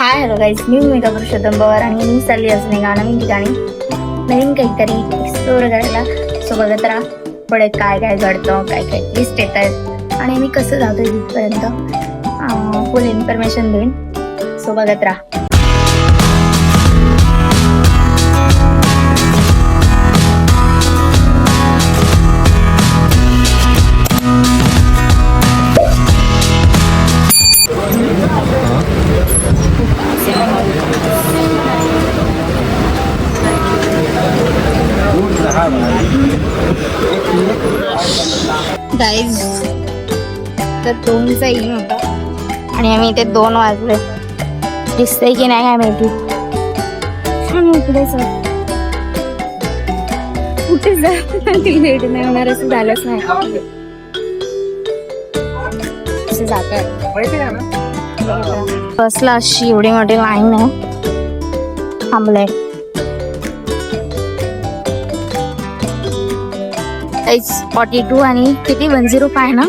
Hi hello guys मी भूमिका पुरुषोत्तम पवार आणि मी चालली असणे एका नवीन ठिकाणी नवीन काहीतरी एक्सप्लोअर करायला. सो बघत राहा. पुढे काय काय घडतं काय काय लिस्ट येत आहेत आणि मी कसं जातो तिथपर्यंत? फुल इन्फॉर्मेशन देईन. सो बघत राहा. गाईज तर दोनचा येईन होता आणि आम्ही इथे दोन वाजले. दिसतंय की नाही काय माहिती. छान इकडे सर कुठे जाती लेट नाही होणार असं झालंच नाही. जात बसला अशी एवढी मोठी लाईन आहे. थांबलंय. फॉर्टी टू आणि किती? वन झिरो फाय ना?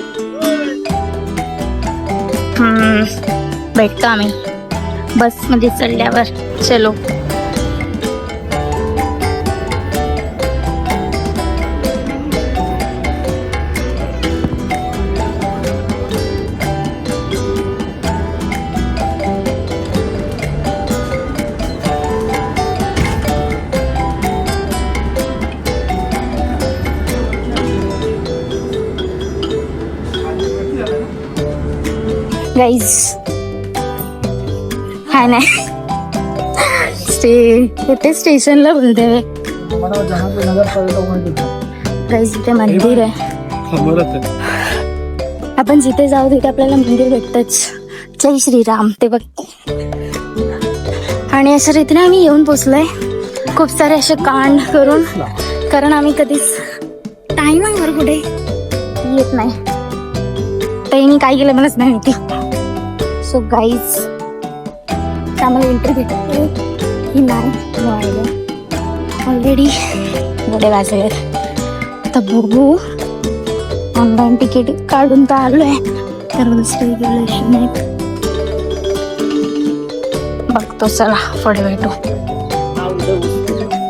भेटतो आम्ही. बसमध्ये चढल्यावर चलो. गाईज काय नाही स्टे कुठे स्टेशनला बोलते गाईज इथे मंदिर आहे. आपण जिथे जाऊ तिथे आपल्याला मंदिर भेटतच. जय श्रीराम ते बघ. आणि अशा रीतीने आम्ही येऊन पोचलोय. खूप सारे असे कांड करून. कारण आम्ही कधीच टायमावर कुठे येत नाही. त्यांनी काय केलं मलाच नाही माहिती. सो गाईज आम्हाला एंट्री भेटते ही नाही ऑलरेडी मोठे वाजले. आता बघू. ऑनलाईन तिकीट काढून तर आलोय. तर दुसरे रेग्युलेशन आहेत बघतो चला पुढे भेटू.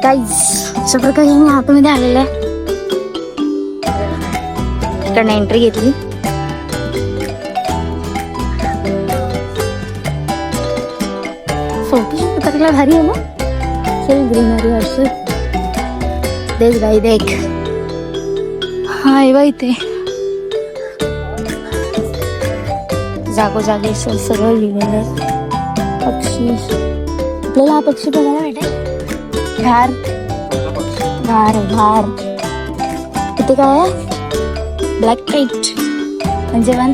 गाईज सगळं काही मी आतमध्ये आलेलं आहे. त्यांना एंट्री घेतली. करायला भारी आहे ना? चल ग्रीनरी असं. देख बाई देख. हा आहे बाई ते. जागोजागी सगळं लिहिलेलं पक्षी. आपल्याला हा पक्षी बघायला भेटेल? घार. घार घार. इथे काय आहे? ब्लॅक काईट म्हणजे वन.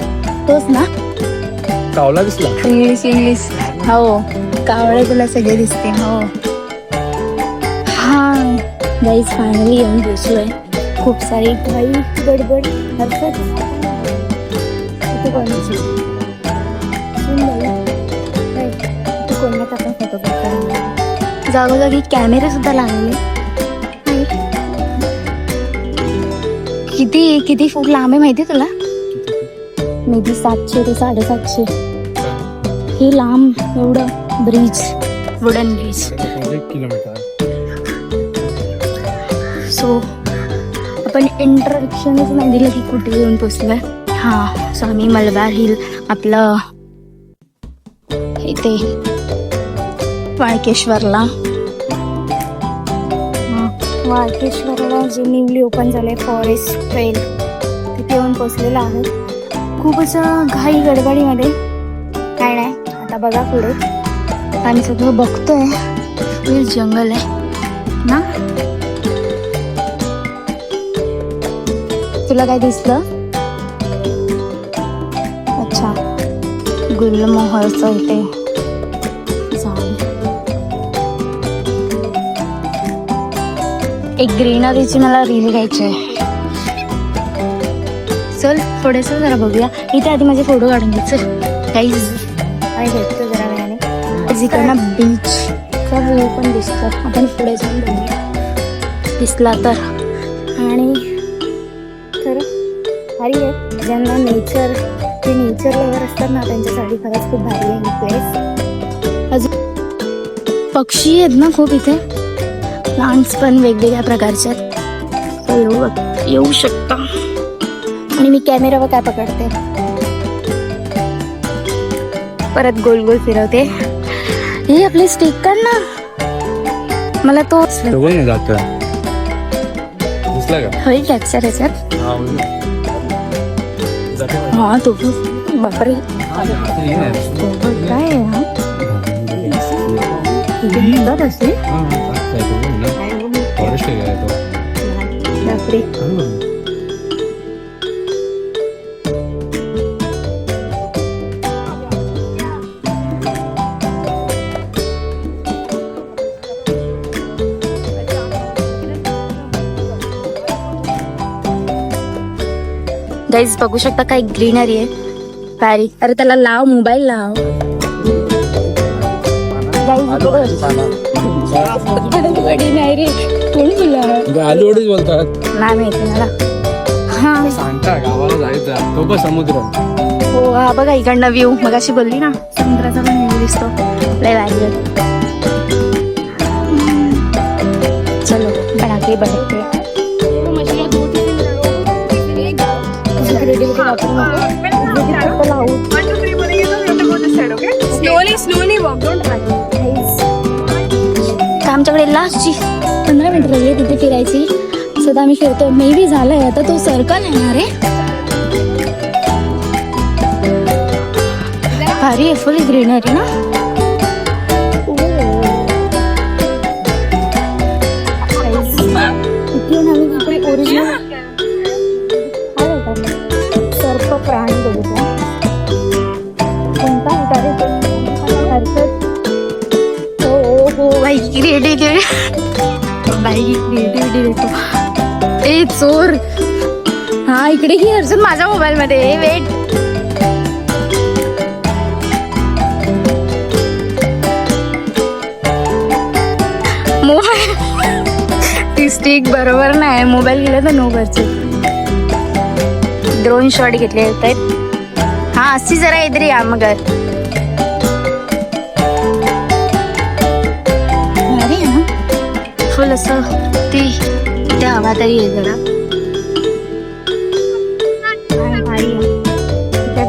तोच ना? कावला दिसला. इंग्लिश इंग्लिश हो. कावळे तुला सगळे दिसते हो. हा. गाईज फायनली येऊन पोचलोय खूप सारी घाई गडबड हरकत इथे कोणाची आपण फोटो काढतो जागोजागी कॅमेरे सुद्धा लागले. किती किती फूट लांब आहे माहिती तुला? मे बी सातशे ते साडेसातशे. हे लांब एवढं. Bridge wooden bridge. Kilometre so आपण इंट्रोडक्शनच नाही दिलं की कुठे येऊन पोचलोय. हा सो आम्ही मलबार हिल आपलं इथे वाळकेश्वरला. वाळकेश्वरला जे न्यूली ओपन झाले फॉरेस्ट ट्रेल तिथे येऊन पोचलेलं आहे. खूप असं घाई गडबडीमध्ये. काय नाही आता बघा पुढे. आणि सगळं बघतोय. फुल जंगल आहे ना? तुला काय दिसलं? अच्छा गुलमोहरचं इथे एक ग्रीनरीची मला रील घ्यायची आहे. चल थोडेस जरा बघूया. इथे आधी माझे फोटो काढून घे चल. काहीच काय भेटतो वेळाने इकडनं बीचचा व्ह्यू पण दिसतो आपण पुढे जाऊन बघूया. दिसला तर. आणि खरं भारी आहे. ज्यांना नेचर जे नेचर लवर असतात ना त्यांच्यासाठी खरंच खूप भारी आहे ही प्लेस अजून पक्षी आहेत ना खूप इथे. प्लांट्स पण वेगवेगळ्या प्रकारचे आहेत. येऊ येऊ शकता. आणि मी कॅमेरावर काय पकडते? परत गोल गोल फिरवते. हे आपले स्टिक काढ ना मला तो तो जात दिसला का होईल हा. जाते? हा बापरे हा, आता ये ना. काय आहे हा? हा, हा, तो ना? तो बापरे हा. गाईज बघू शकता काय ग्रीनरी आहे. भारी अरे त्याला लाव मोबाईल लाव. नाही रे कोण बोलतात. नाही माहिती मला. हा. सांगता गावाला जायचं तो पण समुद्र. हो हा बघा इकडनं व्ह्यू मग अशी बोलली ना समुद्राचा पण व्ह्यू दिसतो. लय भारी आहे. चलो बनाके बनाके Slowly, slowly walk. Don't hurry. तर आमच्याकडे लास्टची पंधरा मिनिटं राहिली तिथे फिरायची. सध्या आम्ही फिरतो मे बी झालंय आता तो सर्कल येणार आहे. भारी आहे फुल ग्रीनरी ना. ओरिजिनल चोर. हा इकडे ही अर्जुन माझ्या मोबाईल मध्ये वेट. मोबाईल. ती स्टिक बरोबर नाही. मोबाईल गेला तर नोबरचे ड्रोन शॉट घेतले आहेत हा अशी जरा येतरी या मग. भारी फुल असं. ती. त्या हवा तरी आहे जरा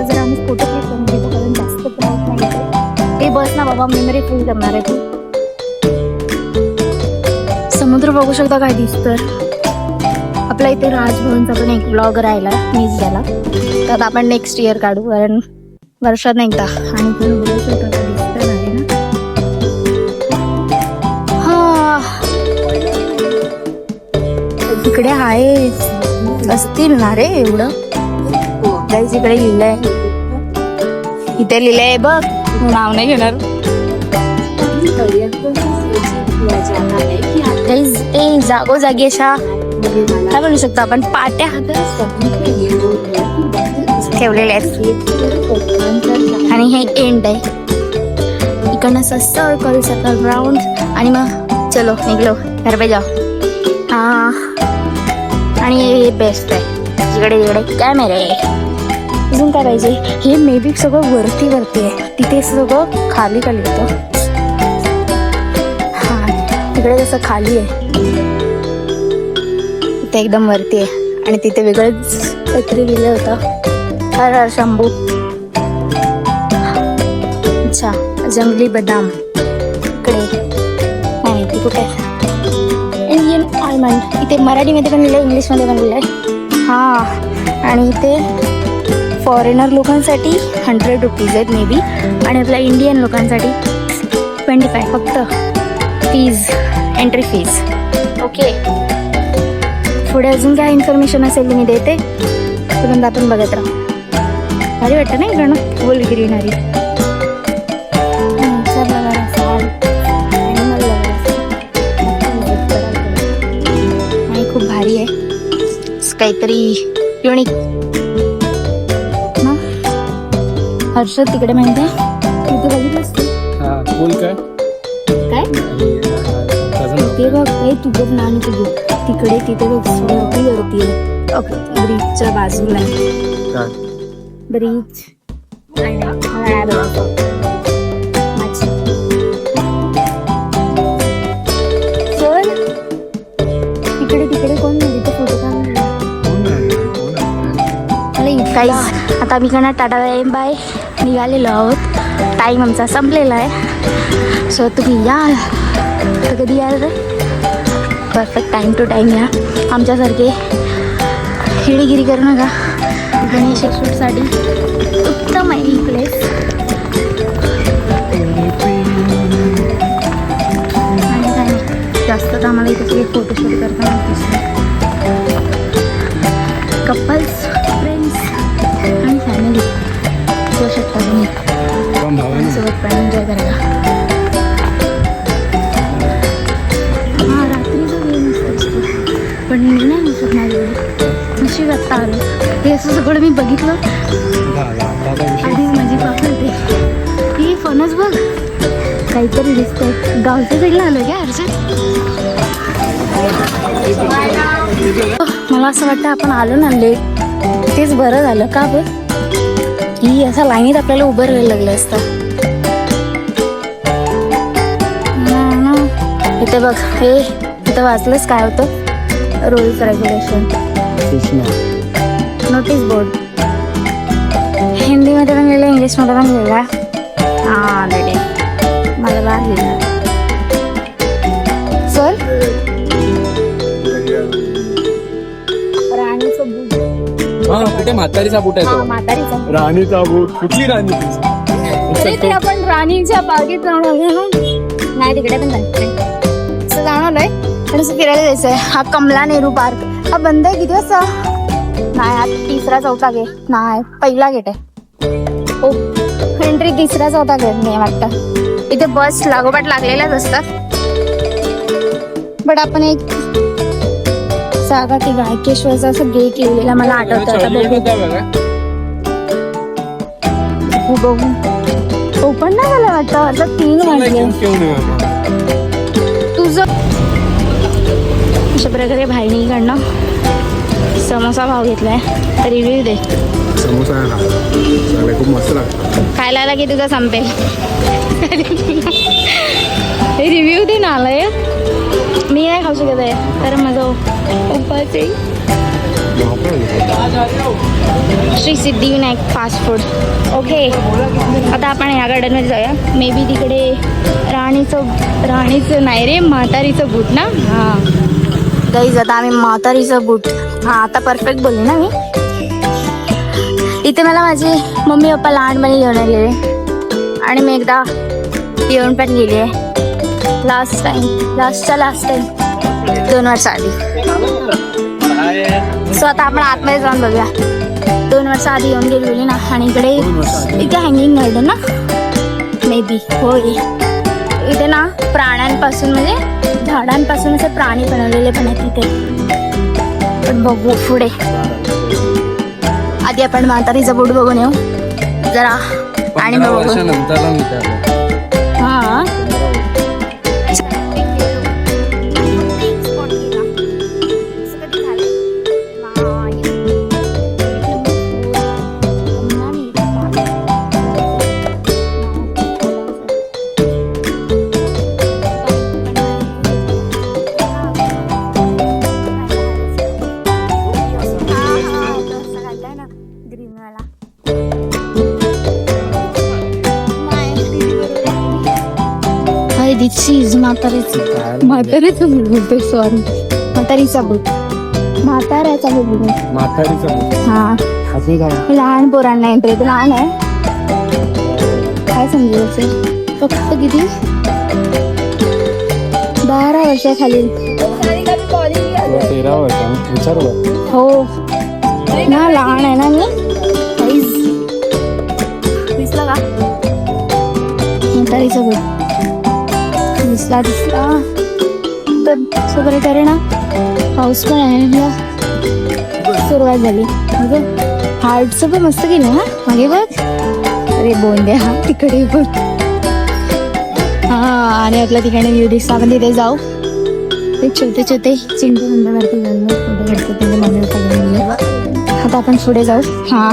जरा आम्ही फोटो क्लिक करून घेतो कारण जास्त प्रॉब्लेम नाही इथे. ए बस ना बाबा मेमरी फुल करणार आहे तू. समुद्र बघू शकता काय दिसतोय. आपल्या इथे राजभवनचा पण एक ब्लॉग राहिला मीच झाला तर आपण नेक्स्ट इयर काढू कारण वर्षात एकदा. आणि आहे असतील ना रे एवढं? गाईज इकडे लिहिलंय. इथे लिहिलंय बघ नाव नाही घेणार. ते जागोजागी अशा. काय म्हणू शकतो आपण? पाट्या ठेवलेल्या आहेत. आणि हे एंड आहे. इकडनं असं सर्कल सर्कल राऊंड आणि मग चलो निघलो. घर पे जाओ. आणि हे बेस्ट आहे. जिकडे तिकडे कॅमेरे अजून काय पाहिजे हे मे बी सगळं वरती वरती आहे. तिथे सगळं खाली खाली होतं. हां तिकडे जसं खाली आहे. ते एकदम वरती आहे. आणि तिथे वेगळंच काहीतरी लिहिलं होतं. हर हर शंभू. अच्छा जंगली बदाम. इंडियन इथे मराठीमध्ये पण लिहिलं इंग्लिशमध्ये पण लिहिलं आहे हां आणि इथे फॉरेनर लोकांसाठी हंड्रेड रुपीज आहेत मे बी आणि आपल्या इंडियन लोकांसाठी ट्वेंटी फाय फक्त फीज एंट्री फीज ओके पुढे अजून काय इन्फॉर्मेशन असेल ती मी देते. तुम्ही आपण बघत राहू. भारी वाटतं ना इकडनं फुल ग्रीनरी काहीतरी युनिक हर्षद तिकडे माहिती आहे? तिथे बघितलंस? तू? हा बोल काय? काय? ते बघ हे तू बघ ना आणि तू तिकडे तिथे बघ ओके ब्रिजच्या बाजूला. आहे काय ब्रिज गाईज आता आम्ही कणा टाटा बाय. बाय. निघालेलो आहोत. टाईम आमचा संपलेला आहे. सो तुम्ही या. तर कधी याल परफेक्ट टाईम टू टाईम या. आमच्यासारखे हिडीगिरी करू नका. गणेश शूटसाठी उत्तम आहे ही प्लेस आणि काय जास्त तर आम्हाला इथे फोटोशूट करताना दिसतो दिसतंय गावच्या साईडला आलो का हर्षद मला असं वाटतं आपण आलो ना लेट तेच बरं झालं. का बघ ही असा लाईनीत आपल्याला उभं राहायला लागलं असतं. इथे बघ. हे इथं वाचलंच काय होतं? रुल्स रेग्युलेशन नोटीस बोर्ड हिंदीमध्ये पण लिहिलं इंग्लिशमध्ये पण लिहिलं. हां रेडी मला बाहेर लिहिलं सर राणीचं बूट. हा कुठे? म्हातारीचा बुट आहे तो. म्हातारीचा राणीचा बूट. कुठली राणी? आपण राणीच्या बागेत जाणार ना? नाही तिकडे पण असं जाणार पण असं फिरायला जायचंय. हा कमला नेहरू पार्क. हा बंद आहे किती वाजता? नाही हा तिसरा चौथा गेट नाही पहिला गेट आहे. हो एंट्री तिसरा चौथा गेट नाही वाटतं. इथे बस लागोपाठ लागलेल्याच असतात. बट आपण एक जागा ती गायकेश्वरचा असं गेट लिहिलेला मला आठवतं. हो बघू. ओपन नाही झालं वाटतं? आता तीन वाजले. तुझं? अशा प्रकारे भाईनीकडनं समोसा भाव घेतलाय. रिव्ह्यू दे. समोसा आहे खूप मस्त लागतं. खायला आला की तुझा संपेल? रिव्ह्यू दे ना आलाय. मी नाही खाऊ शकत आहे. तर माझं उपास आहे. Shri Siddhivinayak fast food okay आता आपण या गार्डनमध्ये जाऊया. मे बी तिकडे राणीचं राणीचं नाही रे म्हातारीचं बूट ना? हां गाईज आता आम्ही म्हातारीचं बूट हां आता परफेक्ट बोलली ना मी. इथे मला माझी मम्मी पप्पा लहानपणी घेऊन आलेले. आणि मी एकदा येऊन पण गेली आहे. लास्ट टाइम लास्टच्या लास्ट टाइम दोन वर्ष आधी. सो आता आपण आतमध्ये जाऊन बघूया. दोन वर्ष आधी येऊन गेली ना आणि इकडे इथे हँगिंग गार्डन ना? मे बी होय. इथे ना प्राण्यांपासून म्हणजे झाडांपासून असे प्राणी बनवलेले पण आहेत तिथे पण बघू पुढे. आधी आपण म्हातारीचं बूट बघून येऊ. जरा. आणि मग बघू. दिस इज म्हातारीचं म्हातारीचं बोलतोय सॉरी म्हातारीचा बूट म्हाताऱ्याचा बूट बोलतोय. म्हातारीचा बूट हा. असं काय? लहान पोरांना एंट्री तर लहान आहे. काय समजू असेल? फक्त किती? बारा वर्षाखालील. तेरा वर्ष. विचारू हो. ना लहान आहे ना मी? दिसला का म्हातारीचा बूट दिसला दिसला. तर सगळे करे ना? पाऊस पण आहे ना? सुरुवात झाली. अगं हार्टचं पण मस्त केलं हा? मागे बघ. अरे बोंद्या हा? तिकडे बघ. हा आणि आपल्या ठिकाणी व्ह्यू दिसला आपण तिथे जाऊ. ते छोटे छोटे चिंटू बंद त्यांच्या आता आपण पुढे जाऊ. हा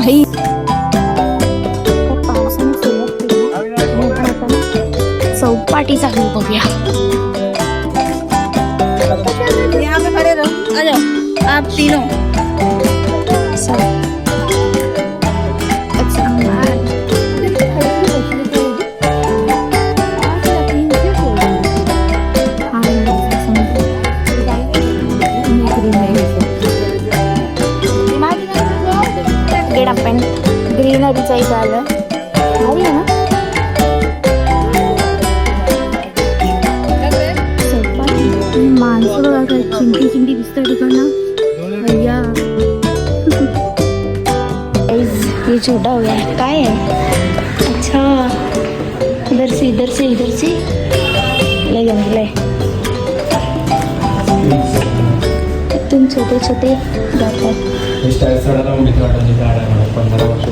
छोटे जातात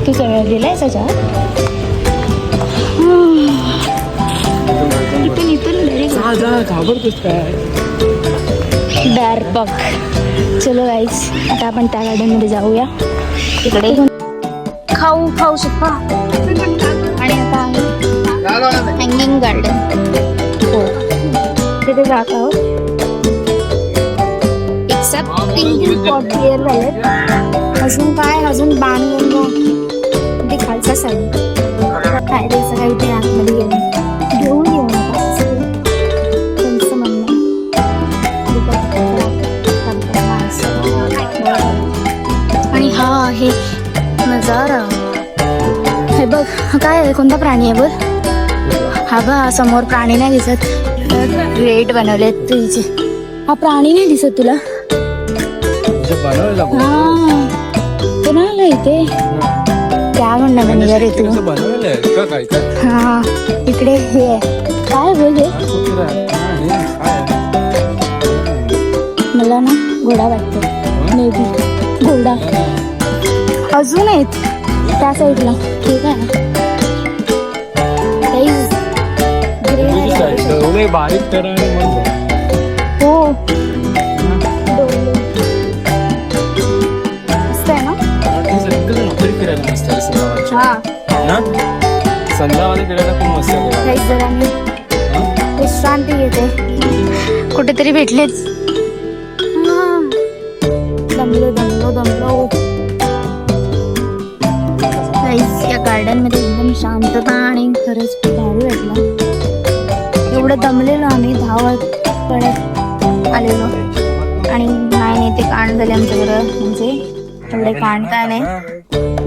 तू सगळं गेलाय सजा इथून इथून डायरेक्ट डार्पक चलो गाईस आता आपण त्या गार्डनमध्ये जाऊया. तिकडे खाऊ खाऊ शकता आणि आता हँगिंग गार्डन हो. तिथे जात आहोत. तीन स्पॉट क्लिअर झाले अजून काय? अजून बाण ते खालचा साईड काय त्याचं काही ते आतमध्ये गेलं घेऊन येऊ नका असं त्यांचं म्हणणं आणि हा आहे नजारा. हे बघ काय आहे? कोणता प्राणी आहे बघ? हा बघ समोर प्राणी नाही दिसत. रेट बनवले तुझे. हा प्राणी नाही दिसत तुला? हा. तो. नाही आला इथे त्या म्हणणार म्हणजे रे तू हा इकडे हे आहे. काय बोल हे? मला ना घोडा वाटतो मे बी घोडा अजून आहेत त्या साईडला. ठीक आहे Guys, आहे. बारीक करा आणि फिरायला मस्त आहे संध्याकाळची. हा. ना संध्याकाळी फिरायला खूप मस्त आहे. विश्रांती घेते. कुठेतरी भेटलेच. दमलो दमलो दमलो. या गार्डनमध्ये एकदम शांतता आणि खरंच खूप भारी वाटलं. एवढं दमलेलो आम्ही धावत पडत आलेलो. आणि नाही नाही ते कांड झाले आमच्याकडं म्हणजे एवढे कांड काय नाही?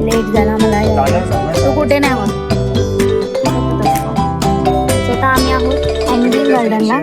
लेट झाला मला. तो कुठे नाही स्वतः आम्ही आहोत अँग्री गार्डनला.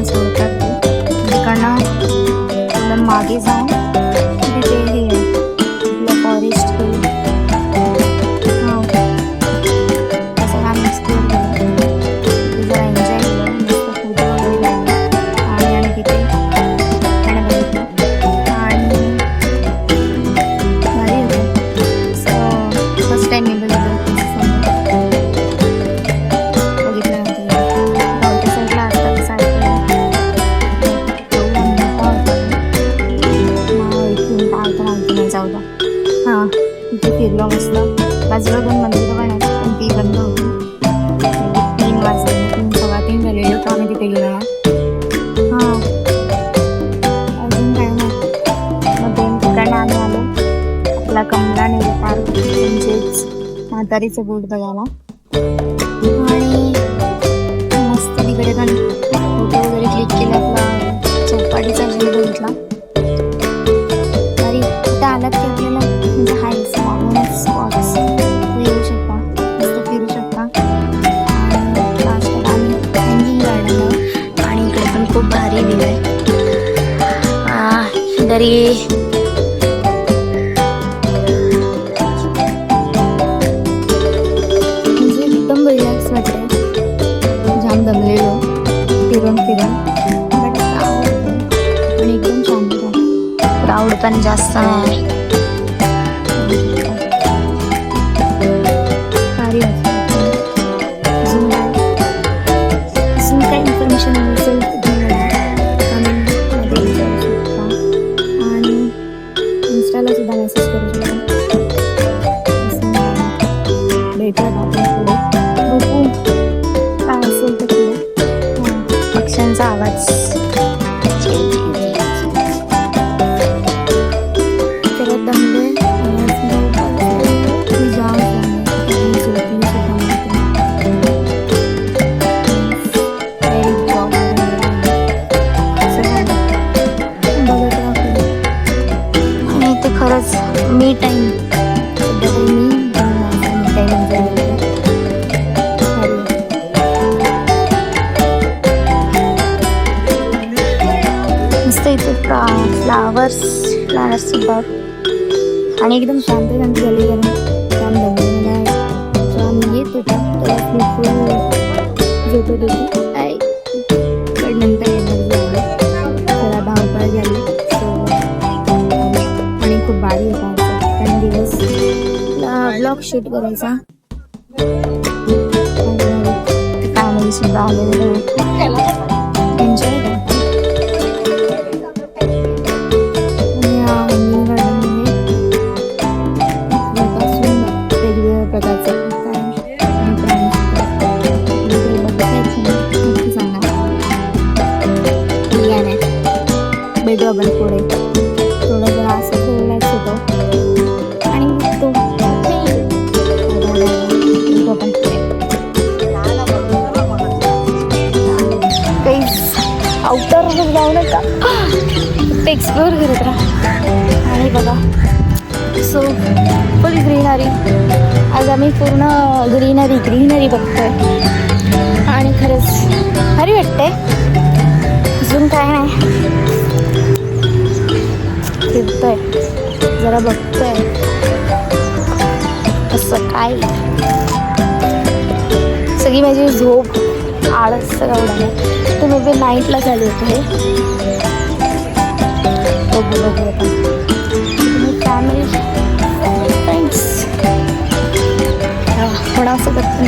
Dance Move。तिथे गेला ना हां. अजून काय नाही मग दोन ठिकाणी आम्ही आलो. आपला कमला नेहरू पार्क म्हणजेच म्हातारीचं बोट बघायला. आणि मस्त तिकडे पण फोटो वगैरे क्लिक केला आपला. चौपाटीचा व्ह्यू बघितला. dari म्हणजे एकदम रिलॅक्स वाटते जाम दमलेलो. फिरून फिरून. पण एकदम शांत प्राऊड पण जास्त. नाही काही इन्फॉर्मेशन मी टाईम सध्या तरी मी मी टाईम एन्जॉय मस्त इथे फ्लावर्स फ्लावर्स सुद्धा आणि एकदम शांत शांत झाली कारण जाम दमलेलं आहे तर आम्ही येत होतो तेव्हा मी फुल झोपत होती शूट करायचा. फॅमिली सुद्धा आलेले बघतोय. असं काय? सगळी माझी झोप आळस सगळं उडालं तर मे बी नाईटला चालू होते बघू बघू आपण फॅमिली फ्रेंड्स कोणासोबत पण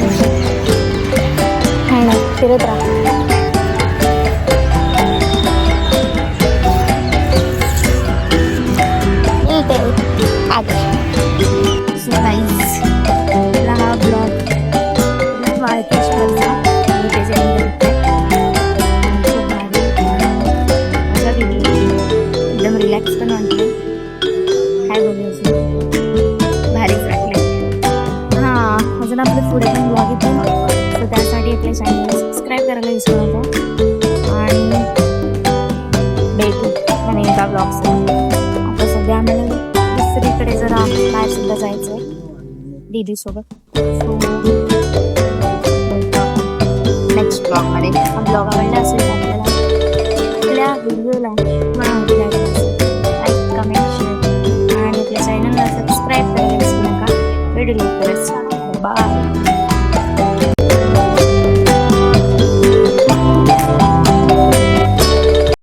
फिरत राहा. आगे सो गाईज आपला हा ब्लॉग मार्केश्वरचा मी त्याचे करते. एकदम रिलॅक्स पण वाटलं काय बोलायचं भारीच वाटले हां अजून आपले पुढे पण ब्लॉग त्यासाठी आपल्या चॅनलला सबस्क्राईब करायला विसरू नका आणि भेटू आणि एका तिकडे जरा बाहेर सुद्धा जायचंय. दीदी सोबत नेक्स्ट ब्लॉगमध्ये. ब्लॉग आवडला असेल